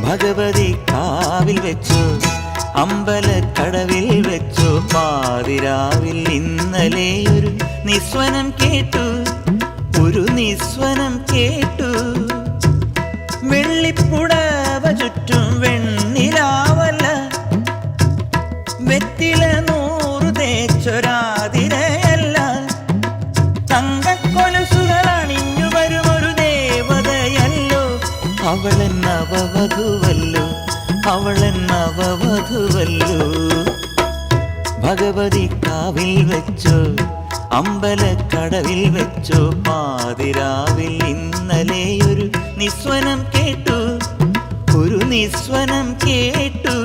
ഭഗവതി കാവിൽ വെച്ചു അമ്പലക്കടവിൽ വെച്ചു പാതിരാവിൽ ഇന്നലെ ഒരു നിസ്വനം കേട്ടു ഒരു നിസ്വനം കേട്ടു. വെള്ളിപ്പുടവ ചുറ്റും വെണ്ണിലാവല്ല വെറ്റില നൂറു തേച്ചൊരാതിരയല്ല. തങ്കക്കൊലസുകൾ അവളൻ ഭഗവതി കാവിൽ വെച്ചോ അമ്പലക്കടവിൽ വെച്ചോ പാതിരാവിൽ ഇന്നലെയൊരു നിസ്വനം കേട്ടു ഒരു നിസ്വനം കേട്ടു.